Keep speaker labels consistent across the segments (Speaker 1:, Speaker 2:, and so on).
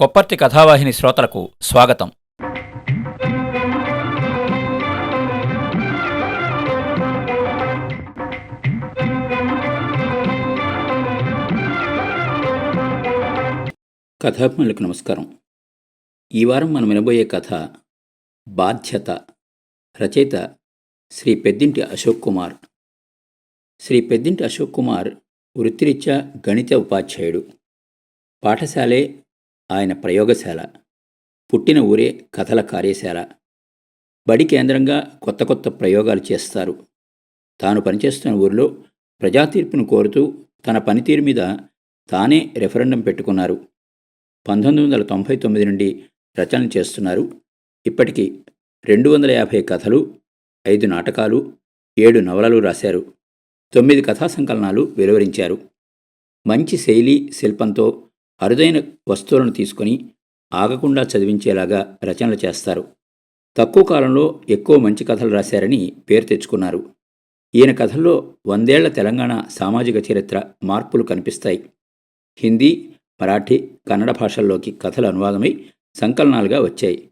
Speaker 1: కొప్పర్తి కథావాహిని శ్రోతలకు స్వాగతం. కథాభిమానులకు నమస్కారం. ఈ వారం మనం వినబోయే కథ బాధ్యత రచయిత శ్రీ పెద్దింటి అశోక్ కుమార్. శ్రీ పెద్దింటి అశోక్ కుమార్ వృత్తిరీత్యా గణిత ఉపాధ్యాయుడు. పాఠశాలే ఆయన ప్రయోగశాల. పుట్టిన ఊరే కథల కార్యశాల. బడి కేంద్రంగా కొత్త కొత్త ప్రయోగాలు చేస్తారు. తాను పనిచేస్తున్న ఊరిలో ప్రజాతీర్పును కోరుతూ తన పనితీరు మీద తానే రెఫరెండం పెట్టుకున్నారు. పంతొమ్మిది వందల తొంభై తొమ్మిది నుండి రచనలు చేస్తున్నారు. ఇప్పటికి రెండు వందల యాభై కథలు ఐదు నాటకాలు ఏడు నవలలు రాశారు. తొమ్మిది కథా సంకలనాలు వెలువరించారు. మంచి శైలి శిల్పంతో అరుదైన వస్తువులను తీసుకొని ఆగకుండా చదివించేలాగా రచనలు చేస్తారు. తక్కువ కాలంలో ఎక్కువ మంచి కథలు రాశారని పేరు తెచ్చుకున్నారు. ఈయన కథల్లో వందేళ్ళ తెలంగాణ సామాజిక చరిత్ర మార్పులు కనిపిస్తాయి. హిందీ మరాఠీ కన్నడ భాషల్లోకి కథలు అనువాదమై సంకలనాలుగా వచ్చాయి.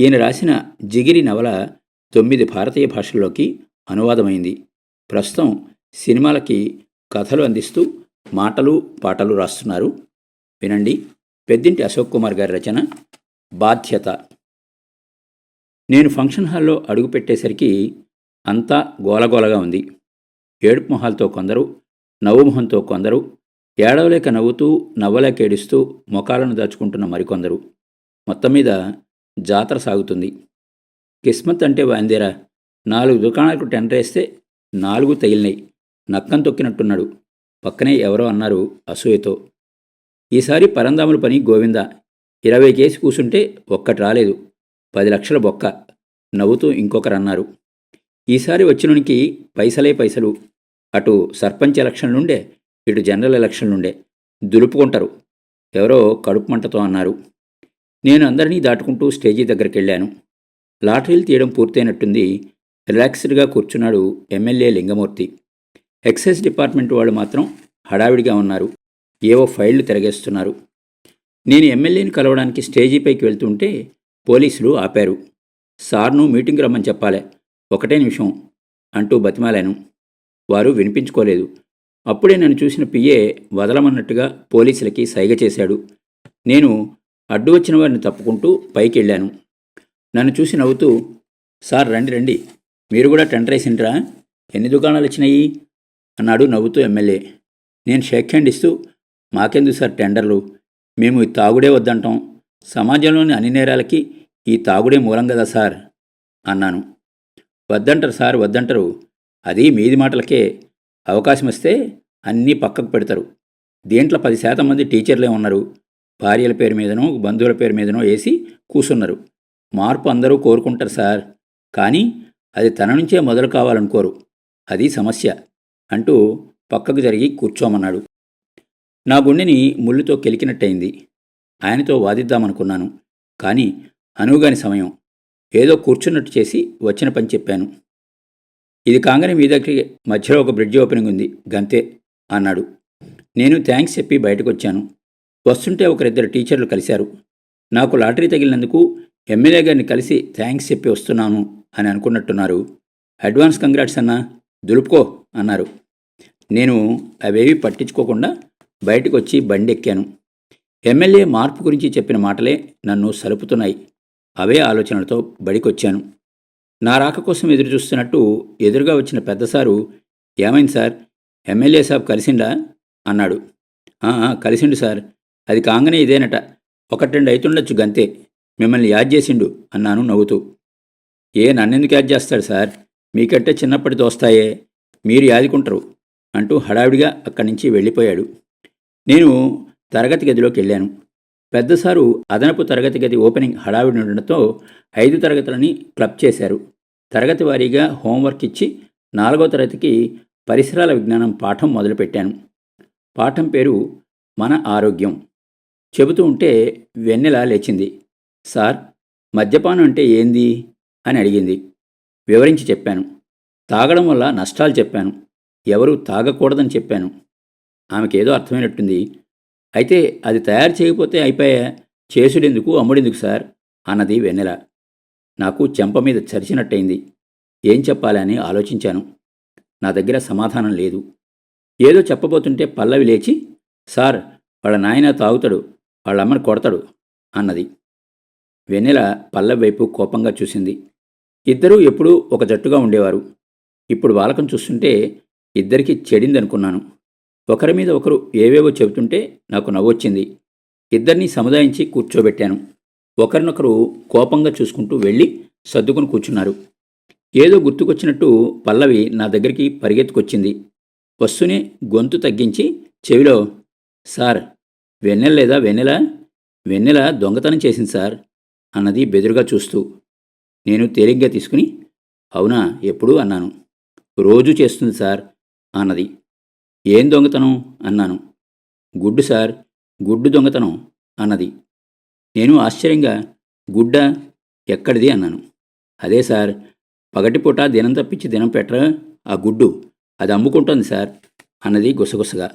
Speaker 1: ఈయన రాసిన జిగిరి నవల తొమ్మిది భారతీయ భాషల్లోకి అనువాదమైంది. ప్రస్తుతం సినిమాలకి కథలు అందిస్తూ మాటలు పాటలు రాస్తున్నారు. వినండి. పెద్దింటి అశోక్ కుమార్ గారి రచన బాధ్యత. నేను ఫంక్షన్ హాల్లో అడుగుపెట్టేసరికి అంతా గోలగోలగా ఉంది. ఏడుపు మొహాలతో కొందరు నవ్వుమొహంతో కొందరు ఏడవలేక నవ్వుతూ నవ్వలేక ఏడుస్తూ ముఖాలను దాచుకుంటున్న మరికొందరు. మొత్తం మీద జాతర సాగుతుంది. కిస్మత్ అంటే వాందేరా. నాలుగు దుకాణాలకు టెండర్ వేస్తే నాలుగు తగిలినాయి. నక్కం తొక్కినట్టున్నాడు. పక్కనే ఎవరో అన్నారు అసూయతో. ఈసారి పరందాముల పని గోవింద. ఇరవై కేసి కూసుంటే ఒక్కటి రాలేదు. పది లక్షల బొక్క. నవ్వుతూ ఇంకొకరు అన్నారు ఈసారి వచ్చినోనికి పైసలే పైసలు. అటు సర్పంచ్ ఎలక్షన్లుండే ఇటు జనరల్ ఎలక్షన్లుండే దులుపుకుంటారు. ఎవరో కడుపు మంటతో అన్నారు. నేను అందరినీ దాటుకుంటూ స్టేజీ దగ్గరికి వెళ్ళాను లాటరీలు తీయడం పూర్తయినట్టుంది. రిలాక్స్డ్గా కూర్చున్నాడు ఎమ్మెల్యే లింగమూర్తి. ఎక్సైజ్ డిపార్ట్మెంట్ వాళ్ళు మాత్రం హడావిడిగా ఉన్నారు. ఏవో ఫైళ్ళు తిరగేస్తున్నారు. నేను ఎమ్మెల్యేని కలవడానికి స్టేజీపైకి వెళ్తుంటే పోలీసులు ఆపారు. సార్ను మీటింగ్ రమ్మని చెప్పాలే. ఒకటే నిమిషం అంటూ బతిమాలాను. వారు వినిపించుకోలేదు. అప్పుడే నన్ను చూసిన పిఏ వదలమన్నట్టుగా పోలీసులకి సైగ చేశాడు. నేను అడ్డు వచ్చిన వారిని తప్పుకుంటూ పైకి వెళ్ళాను నన్ను చూసి నవ్వుతూ సార్ రండి రండి. మీరు కూడా టెండర్ వేసిండ్రా? ఎన్ని దుకాణాలు వచ్చినాయి? అన్నాడు నవ్వుతూ ఎమ్మెల్యే. నేను షేక్ హ్యాండ్ ఇస్తూ మాకెందుకు సార్ టెండర్లు? మేము ఈ తాగుడే వద్దంటాం. సమాజంలోని అన్ని నేరాలకి ఈ తాగుడే మూలం కదా సార్? అన్నాను. వద్దంటారు సార్ వద్దంటారు. అది మీది మాటలకే అవకాశం వస్తే అన్నీ పక్కకు పెడతారు. దీంట్లో పది శాతం మంది టీచర్లే ఉన్నారు. భార్యల పేరు మీదనో బంధువుల పేరు మీదనో వేసి కూసున్నారు. మార్పు అందరూ కోరుకుంటారు సార్. కానీ అది తన నుంచే మొదలు కావాలనుకోరు. అది సమస్య అంటూ పక్కకు జరిగి కూర్చోమన్నాడు. నా గుండెని ముళ్ళుతో కెలికినట్టయింది. ఆయనతో వాదిద్దామనుకున్నాను. కానీ అనువుగాని సమయం. ఏదో కూర్చున్నట్టు చేసి వచ్చిన పని చెప్పాను. ఇది కాంగని మీ దగ్గరికి మధ్యలో ఒక బ్రిడ్జ్ ఓపెనింగ్ ఉంది. గంతే అన్నాడు. నేను థ్యాంక్స్ చెప్పి బయటకు వచ్చాను వస్తుంటే ఒకరిద్దరు టీచర్లు కలిశారు. నాకు లాటరీ తగిలినందుకు ఎమ్మెల్యే గారిని కలిసి థ్యాంక్స్ చెప్పి వస్తున్నాను అని అనుకున్నట్టున్నారు. అడ్వాన్స్ కంగ్రాట్స్ అన్నా. దులుపుకో అన్నారు. నేను అవేవి పట్టించుకోకుండా బయటకు వచ్చి బండి ఎక్కాను ఎమ్మెల్యే మార్పు గురించి చెప్పిన మాటలే నన్ను సలుపుతున్నాయి. అవే ఆలోచనలతో బడికొచ్చాను. నా రాక కోసం ఎదురు చూస్తున్నట్టు ఎదురుగా వచ్చిన పెద్దసారు ఏమైంది సార్? ఎమ్మెల్యే సాబ్ కలిసిండా? అన్నాడు. కలిసిండు సార్. అది కాంగనే ఇదేనట. ఒకటి రెండు అయితుండొచ్చు గంతే. మిమ్మల్ని యాద్ చేసిండు అన్నాను నవ్వుతూ. ఏ నన్నెందుకు యాద్ చేస్తాడు సార్? మీకంటే చిన్నప్పటి దోస్తాయే మీరు యాదుకుంటారు అంటూ హడావిడిగా అక్కడి నుంచి వెళ్ళిపోయాడు. నేను తరగతి గదిలోకి వెళ్ళాను. పెద్దసారు అదనపు తరగతి గది ఓపెనింగ్ హడావిడి ఉండడంతో ఐదు తరగతులని క్లబ్ చేశారు. తరగతి వారీగా హోంవర్క్ ఇచ్చి నాలుగో తరగతికి పరిసరాల విజ్ఞానం పాఠం మొదలుపెట్టాను. పాఠం పేరు మన ఆరోగ్యం. చెబుతూ ఉంటే వెన్నెల లేచింది. సార్ మద్యపానం అంటే ఏంది? అని అడిగింది. వివరించి చెప్పాను. తాగడం వల్ల నష్టాలు చెప్పాను. ఎవరు తాగకూడదని చెప్పాను. ఆమెకేదో అర్థమైనట్టుంది. అయితే అది తయారు చేయకపోతే అయిపోయా చేసుడెందుకు అమ్ముడెందుకు సార్? అన్నది వెన్నెల. నాకు చెంప మీద చరిచినట్టయింది. ఏం చెప్పాలని ఆలోచించాను. నా దగ్గర సమాధానం లేదు. ఏదో చెప్పబోతుంటే పల్లవి లేచి సార్ వాళ్ళ నాయన తాగుతాడు వాళ్ళ అమ్మని కొడతాడు అన్నది. వెన్నెల పల్లవి వైపు కోపంగా చూసింది. ఇద్దరూ ఎప్పుడూ ఒక జట్టుగా ఉండేవారు. ఇప్పుడు వాలకం చూస్తుంటే ఇద్దరికీ చెడిందనుకున్నాను. ఒకరి మీద ఒకరు ఏవేవో చెబుతుంటే నాకు నవ్వొచ్చింది. ఇద్దరినీ సముదాయించి కూర్చోబెట్టాను. ఒకరినొకరు కోపంగా చూసుకుంటూ వెళ్ళి సర్దుకుని కూర్చున్నారు. ఏదో గుర్తుకొచ్చినట్టు పల్లవి నా దగ్గరికి పరిగెత్తుకొచ్చింది. వస్తూనే గొంతు తగ్గించి చెవిలో సార్ వెన్నెల లేదా వెన్నెల? వెన్నెల దొంగతనం చేసింది సార్ అన్నది బెదురుగా చూస్తూ నేను తేలిగ్గా తీసుకుని అవునా ఎప్పుడు అన్నాను. రోజు చేస్తుంది సార్ అన్నది. ఏం దొంగతనం? అన్నాను. గుడ్డు సార్ గుడ్డు దొంగతనం అన్నది. నేను ఆశ్చర్యంగా గుడ్డ ఎక్కడిది? అన్నాను. అదే సార్ పగటిపూట దినం తప్పించి దినం పెట్టరా? ఆ గుడ్డు అది అమ్ముకుంటోంది సార్ అన్నది గుసగుసగా.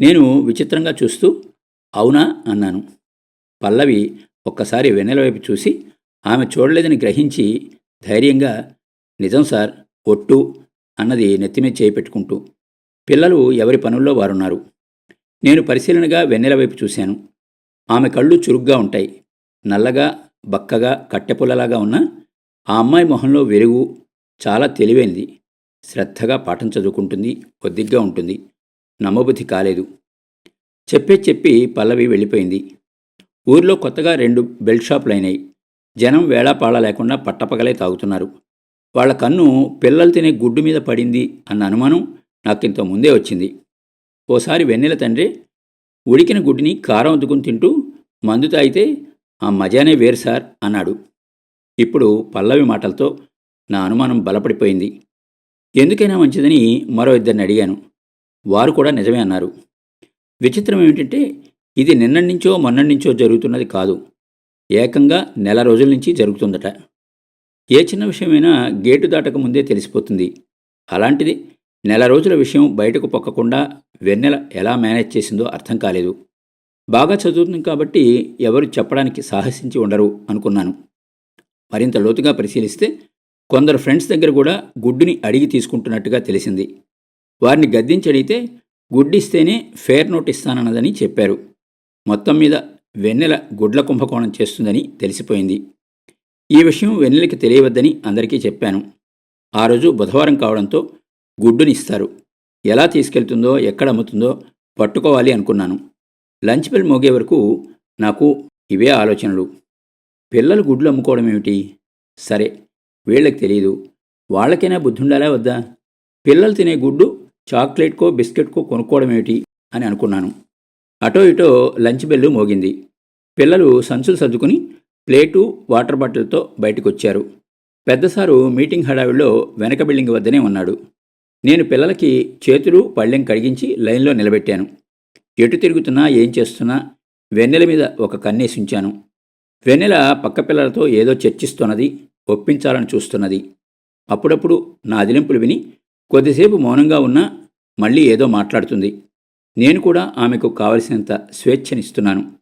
Speaker 1: నేను విచిత్రంగా చూస్తూ అవునా? అన్నాను. పల్లవి ఒక్కసారి వెన్నెల వైపు చూసి ఆమె చూడలేదని గ్రహించి ధైర్యంగా నిజం సార్ ఒట్టు అన్నది నెత్తిమీద చేయి పెట్టుకుంటూ. పిల్లలు ఎవరి పనుల్లో వారున్నారు. నేను పరిశీలనగా వెన్నెల వైపు చూశాను. ఆమె కళ్ళు చురుగ్గా ఉంటాయి. నల్లగా బక్కగా కట్టెపుల్లలాగా ఉన్న ఆ అమ్మాయి మొహంలో వెలుగు చాలా తెలివైనది శ్రద్ధగా పాఠం చదువుకుంటుంది ఒద్దిగ్గా ఉంటుంది. నమ్మబుద్ధి కాలేదు. చెప్పే చెప్పి పల్లవి వెళ్ళిపోయింది. ఊర్లో కొత్తగా రెండు బెల్ట్ షాపులు అయినాయి. జనం వేళాపాళ లేకుండా పట్టపగలే తాగుతున్నారు. వాళ్ళ కన్ను పిల్లలు తినే గుడ్డు మీద పడింది అన్న అనుమానం నాకింత ముందే వచ్చింది. ఓసారి వెన్నెల తండ్రి ఉడికిన గుడ్డిని కారం అద్దుకుని తింటూ మందు తాగితే ఆ మజానే వేరు సార్ అన్నాడు. ఇప్పుడు పల్లవి మాటలతో నా అనుమానం బలపడిపోయింది. ఎందుకైనా మంచిదని మరో ఇద్దరిని అడిగాను. వారు కూడా నిజమే అన్నారు. విచిత్రం ఏమిటంటే ఇది నిన్నటి నుంచో మొన్నటి నుంచో జరుగుతున్నది కాదు. ఏకంగా నెల రోజుల నుంచి జరుగుతుందట. ఏ చిన్న విషయమైనా గేటు దాటక ముందే తెలిసిపోతుంది. అలాంటిది నెల రోజుల విషయం బయటకు పొక్కకుండా వెన్నెల ఎలా మేనేజ్ చేసిందో అర్థం కాలేదు. బాగా చదువుతుంది కాబట్టి ఎవరు చెప్పడానికి సాహసించి ఉండరు అనుకున్నాను. మరింత లోతుగా పరిశీలిస్తే కొందరు ఫ్రెండ్స్ దగ్గర కూడా గుడ్డుని అడిగి తీసుకుంటున్నట్టుగా తెలిసింది. వారిని గద్దించి అడిగితే గుడ్డిస్తేనే ఫేర్ నోట్ ఇస్తానన్నదని చెప్పారు. మొత్తం మీద వెన్నెల గుడ్ల కుంభకోణం చేస్తుందని తెలిసిపోయింది. ఈ విషయం వెన్నెలకి తెలియవద్దని అందరికీ చెప్పాను. ఆ రోజు బుధవారం కావడంతో గుడ్డునిస్తారు. ఎలా తీసుకెళ్తుందో ఎక్కడ అమ్ముతుందో పట్టుకోవాలి అనుకున్నాను. లంచ్ బెల్ మోగే వరకు నాకు ఇవే ఆలోచనలు. పిల్లలు గుడ్లు అమ్ముకోవడం ఏమిటి? సరే వీళ్ళకి తెలియదు వాళ్ళకైనా బుద్ధి ఉండాలా వద్దా? పిల్లలు తినే గుడ్డు చాక్లెట్కో బిస్కెట్కో కొనుక్కోవడం ఏమిటి? అని అనుకున్నాను. అటో ఇటో లంచ్ బెల్లు మోగింది. పిల్లలు సంచులు సర్దుకుని ప్లేటు వాటర్ బాటిల్తో బయటకు వచ్చారు పెద్దసారు మీటింగ్ హడావిడిలో వెనక బిల్డింగ్ వద్దనే ఉన్నాడు. నేను పిల్లలకి చేతులు పళ్ళెం కడిగించి లైన్లో నిలబెట్టాను. ఎటు తిరుగుతున్నా ఏం చేస్తున్నా వెన్నెల మీద ఒక కన్నేసి ఉంచాను వెన్నెల పక్క పిల్లలతో ఏదో చర్చిస్తున్నది ఒప్పించాలని చూస్తున్నది. అప్పుడప్పుడు నా అదిలింపులు విని కొద్దిసేపు మౌనంగా ఉన్నా మళ్ళీ ఏదో మాట్లాడుతుంది. నేను కూడా ఆమెకు కావలసినంత స్వేచ్ఛనిస్తున్నాను.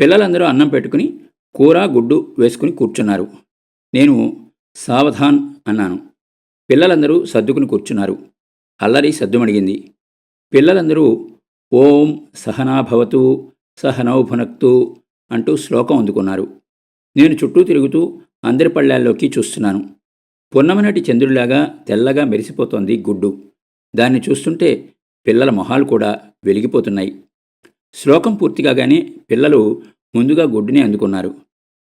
Speaker 1: పిల్లలందరూ అన్నం పెట్టుకుని కూర గుడ్డు వేసుకుని కూర్చున్నారు. నేను సావధాన్ అన్నాను. పిల్లలందరూ సర్దుకుని కూర్చున్నారు. అల్లరి సద్దుమణిగింది. పిల్లలందరూ ఓం సహనాభవతు సహనౌభునక్తు అంటూ శ్లోకం అందుకున్నారు. నేను చుట్టూ తిరుగుతూ అందరి పళ్ళాల్లోకి చూస్తున్నాను. పున్నమనటి చంద్రుడిలాగా తెల్లగా మెరిసిపోతోంది గుడ్డు. దాన్ని చూస్తుంటే పిల్లల మొహాలు కూడా వెలిగిపోతున్నాయి. శ్లోకం పూర్తికాగానే పిల్లలు ముందుగా గుడ్డుని అందుకున్నారు.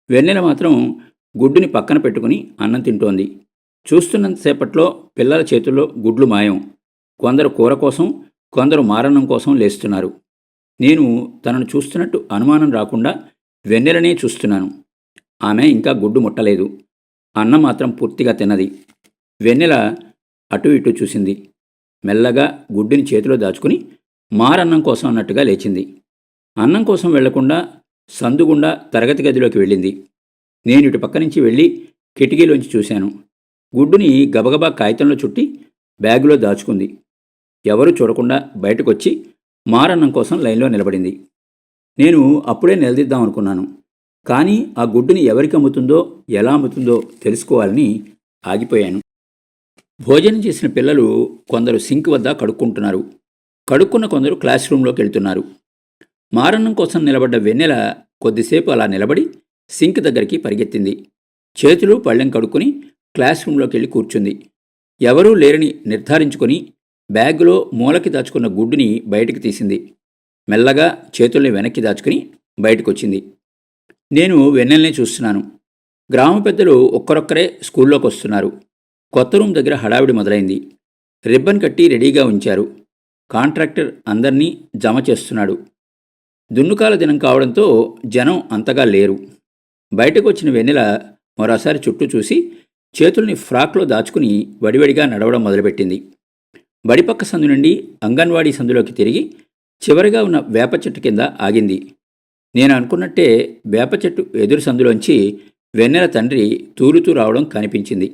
Speaker 1: వెన్నెల మాత్రం గుడ్డుని పక్కన పెట్టుకుని అన్నం తింటోంది. చూస్తున్నంతసేపట్లో పిల్లల చేతుల్లో గుడ్లు మాయం. కొందరు కూర కోసం కొందరు మారణం కోసం లేస్తున్నారు. నేను తనను చూస్తున్నట్టు అనుమానం రాకుండా వెన్నెలనే చూస్తున్నాను. ఆమె ఇంకా గుడ్డు ముట్టలేదు. అన్నం మాత్రం పూర్తిగా తిన్నది. వెన్నెల అటు ఇటు చూసింది. మెల్లగా గుడ్డుని చేతిలో దాచుకుని మారన్నం కోసం అన్నట్టుగా లేచింది. అన్నం కోసం వెళ్ళకుండా సందుగుండా తరగతి గదిలోకి వెళ్ళింది. నేను ఇటు పక్క నుంచి వెళ్ళి కిటికీలోంచి చూశాను. గుడ్డుని గబగబా కాగితంలో చుట్టి బ్యాగులో దాచుకుంది. ఎవరూ చూడకుండా బయటకొచ్చి మారన్నం కోసం లైన్లో నిలబడింది. నేను అప్పుడే నిలదీద్దాం అనుకున్నాను. కానీ ఆ గుడ్డుని ఎవరికి అమ్ముతుందో ఎలా అమ్ముతుందో తెలుసుకోవాలని ఆగిపోయాను. భోజనం చేసిన పిల్లలు కొందరు సింక్ వద్ద కడుక్కుంటున్నారు. కడుక్కున్న కొందరు క్లాస్ రూమ్లోకి వెళ్తున్నారు. మారన్నం కోసం నిలబడ్డ వెన్నెల కొద్దిసేపు అలా నిలబడి సింక్ దగ్గరికి పరిగెత్తింది. చేతులు పళ్ళెం కడుక్కుని క్లాస్ రూమ్లోకి వెళ్ళి కూర్చుంది. ఎవరూ లేరని నిర్ధారించుకొని బ్యాగులో మూలకి దాచుకున్న గుడ్డుని బయటికి తీసింది. మెల్లగా చేతుల్ని వెనక్కి దాచుకుని బయటకొచ్చింది. నేను వెన్నెల్ని చూస్తున్నాను. గ్రామ పెద్దలు ఒక్కరొక్కరే స్కూల్లోకి వస్తున్నారు కొత్త రూమ్ దగ్గర హడావిడి మొదలైంది. రిబ్బన్ కట్టి రెడీగా ఉంచారు. కాంట్రాక్టర్ అందర్నీ జమ చేస్తున్నాడు. దున్నుకాల దినం కావడంతో జనం అంతగా లేరు. బయటకు వచ్చిన వెన్నెల మరోసారి చుట్టూ చూసి చేతుల్ని ఫ్రాక్లో దాచుకుని వడివడిగా నడవడం మొదలుపెట్టింది. బడిపక్క సందు నుండి అంగన్వాడీ సందులోకి తిరిగి చివరిగా ఉన్న వేప చెట్టు కింద ఆగింది. నేను అనుకున్నట్టే వేప చెట్టు ఎదురు సందులోంచి వెన్నెల తండ్రి తూలుతూ రావడం కనిపించింది.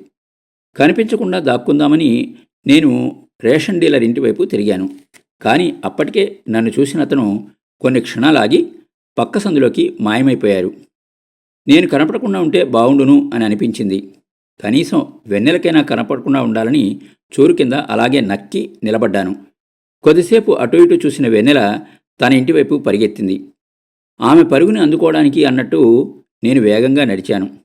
Speaker 1: కనిపించకుండా దాక్కుందామని నేను రేషన్ డీలర్ ఇంటి వైపు తిరిగాను. కానీ అప్పటికే నన్ను చూసిన అతను కొన్ని క్షణాలాగి పక్క సందులోకి మాయమైపోయారు. నేను కనపడకుండా ఉంటే బావుండును అని అనిపించింది. కనీసం వెన్నెలకైనా కనపడకుండా ఉండాలని చోరు కింద అలాగే నక్కి నిలబడ్డాను. కొద్దిసేపు అటు ఇటు చూసిన వెన్నెల తన ఇంటివైపు పరిగెత్తింది. ఆమె పరుగుని అందుకోవడానికి అన్నట్టు నేను వేగంగా నడిచాను.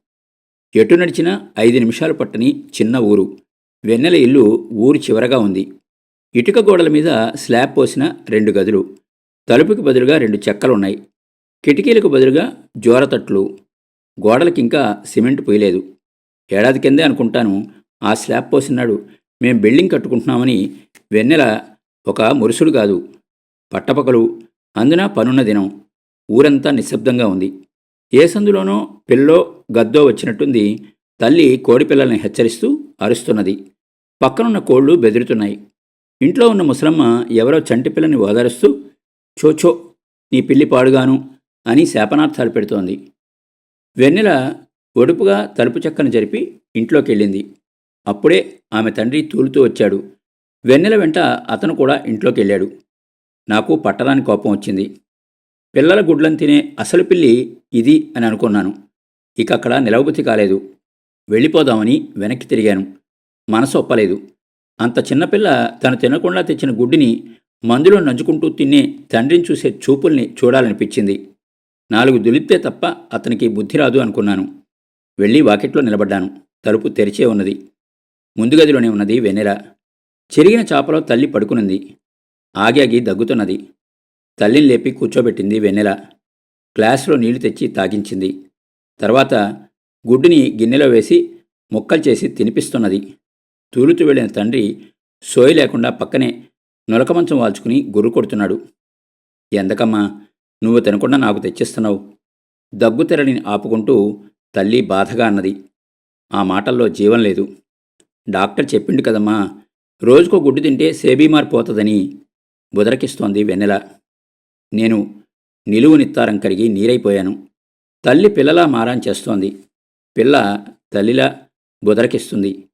Speaker 1: ఎటు నడిచినా ఐదు నిమిషాలు పట్టని చిన్న ఊరు. వెన్నెల ఇల్లు ఊరు చివరగా ఉంది. ఇటుక గోడల మీద స్లాబ్ పోసిన రెండు గదులు. తలుపుకి బదులుగా రెండు చెక్కలున్నాయి. కిటికీలకు బదులుగా జోరతట్లు. గోడలకి ఇంకా సిమెంట్ పోయలేదు ఏడాది కిందే అనుకుంటాను. ఆ స్లాబ్ పోసినాడు మేం బిల్డింగ్ కట్టుకుంటున్నామని వెన్నెల ఒక మురుసుడు కాదు పట్టపకలు అందున పనున్న దినం. ఊరంతా నిశ్శబ్దంగా ఉంది. ఏ సందులోనో పిల్లో గద్దో వచ్చినట్టుంది. తల్లి కోడిపిల్లల్ని హెచ్చరిస్తూ అరుస్తున్నది. పక్కనున్న కోళ్ళు బెదురుతున్నాయి. ఇంట్లో ఉన్న ముసలమ్మ ఎవరో చంటి పిల్లని ఓదారుస్తూ చోచో నీ పిల్లి పాడుగాను అని శాపనార్థాలు పెడుతోంది. వెన్నెల ఒడుపుగా తలుపు చెక్కను జరిపి ఇంట్లోకి వెళ్ళింది అప్పుడే ఆమె తండ్రి తూలుతూ వచ్చాడు. వెన్నెల వెంట అతను కూడా ఇంట్లోకి వెళ్ళాడు నాకు పట్టరాని కోపం వచ్చింది. పిల్లల గుడ్లను తినే అసలు పిల్లి ఇది అని అనుకున్నాను. ఇక అక్కడ నిలవబుద్ధి కాలేదు. వెళ్ళిపోదామని వెనక్కి తిరిగాను. మనసు ఒప్పలేదు. అంత చిన్నపిల్ల తను తినకుండా తెచ్చిన గుడ్డిని మందులో నంచుకుంటూ తినే తండ్రిని చూసే చూపుల్ని చూడాలనిపించింది. నాలుగు దులిప్తే తప్ప అతనికి బుద్ధి రాదు అనుకున్నాను. వెళ్ళి వాకిట్లో నిలబడ్డాను. తలుపు తెరిచే ఉన్నది. ముందు గదిలోనే ఉన్నది వెన్నెల. చెరిగిన చాపలో తల్లి పడుకునుంది. ఆగి ఆగి దగ్గుతున్నది. తల్లిని లేపి కూర్చోబెట్టింది వెన్నెల. గ్లాసులో నీళ్ళు తెచ్చి తాగించింది. తర్వాత గుడ్డుని గిన్నెలో వేసి ముక్కలు చేసి తినిపిస్తున్నది. తూలుతూ వెళ్ళిన తండ్రి సోయి లేకుండా పక్కనే నులకమంచం వాల్చుకుని గుర్రు కొడుతున్నాడు. ఎందకమ్మా? నువ్వు తినకుండా నాకు తెచ్చిస్తున్నావు. దగ్గు తెరలిని ఆపుకుంటూ తల్లి బాధగా అన్నది. ఆ మాటల్లో జీవం లేదు. డాక్టర్ చెప్పిండు కదమ్మా రోజుకో గుడ్డు తింటే సేబీమార్ పోతుందని బుదరకిస్తోంది వెన్నెల. నేను నిలువు నిత్తారం కరిగి నీరైపోయాను. తల్లి పిల్లలా మారాన్ చేస్తోంది. పిల్ల తల్లిలా బుదరకిస్తుంది.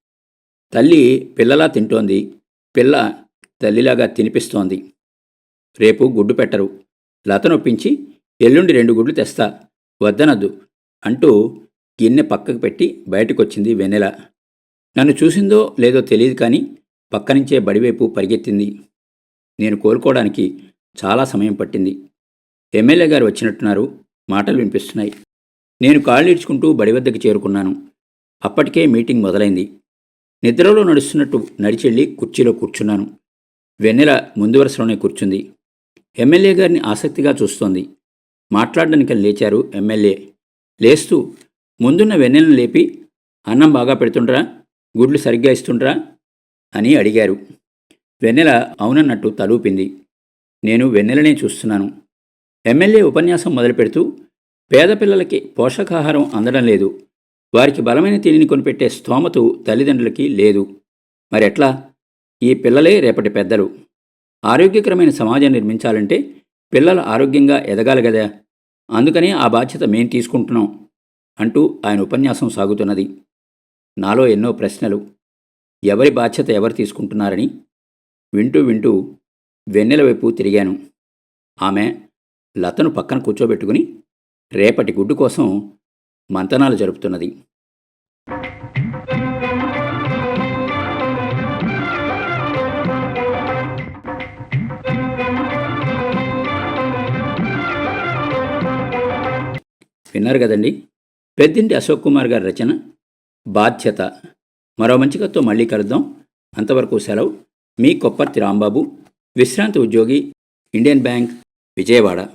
Speaker 1: తల్లి పిల్లలా తింటోంది. పిల్ల తల్లిలాగా తినిపిస్తోంది. రేపు గుడ్డు పెట్టరు. లతనొప్పించి ఎల్లుండి రెండు గుడ్లు తెస్తా. వద్దనద్దు అంటూ గిన్నె పక్కకు పెట్టి బయటకొచ్చింది వెన్నెల. నన్ను చూసిందో లేదో తెలియదు కానీ పక్కనుంచే బడివైపు పరిగెత్తింది. నేను కోలుకోవడానికి చాలా సమయం పట్టింది. ఎమ్మెల్యే గారు వచ్చినట్టున్నారు. మాటలు వినిపిస్తున్నాయి. నేను కాళ్ళీడ్చుకుంటూ బడి వద్దకు చేరుకున్నాను. అప్పటికే మీటింగ్ మొదలైంది. నిద్రలో నడుస్తున్నట్టు నడిచెళ్ళి కుర్చీలో కూర్చున్నాను. వెన్నెల ముందు వరుసలోనే కూర్చుంది. ఎమ్మెల్యే గారిని ఆసక్తిగా చూస్తోంది. మాట్లాడడానికి లేచారు ఎమ్మెల్యే. లేస్తూ ముందున్న వెన్నెలను లేపి అన్నం బాగా పెడుతుండ్రా గుడ్లు సరిగ్గా ఇస్తుండ్రా అని అడిగారు. వెన్నెల అవునన్నట్టు తలూపింది. నేను వెన్నెలనే చూస్తున్నాను. ఎమ్మెల్యే ఉపన్యాసం మొదలుపెడుతూ పేద పిల్లలకి పోషకాహారం అందడం లేదు. వారికి బలమైన తిండిని కొనిపెట్టే స్తోమతు తల్లిదండ్రులకి లేదు. మరెట్లా? ఈ పిల్లలే రేపటి పెద్దలు. ఆరోగ్యకరమైన సమాజం నిర్మించాలంటే పిల్లలు ఆరోగ్యంగా ఎదగాలి కదా అందుకనే ఆ బాధ్యత మేం తీసుకుంటున్నాం. అంటూ ఆయన ఉపన్యాసం సాగుతున్నది. నాలో ఎన్నో ప్రశ్నలు. ఎవరి బాధ్యత ఎవరు తీసుకుంటున్నారని వింటూ వింటూ వెన్నెల వైపు తిరిగాను. ఆమె లతను పక్కన కూర్చోబెట్టుకుని రేపటి గుడ్డు కోసం మంతనాలు జరుపుతున్నది. విన్నారు కదండి? పెద్దింటి అశోక్ కుమార్ గారి రచన బాధ్యత. మరో మంచి కథతో మళ్ళీ కలుద్దాం. అంతవరకు సెలవు. మీ కొప్పర్తి రాంబాబు విశ్రాంతి ఉద్యోగి ఇండియన్ బ్యాంక్ విజయవాడ.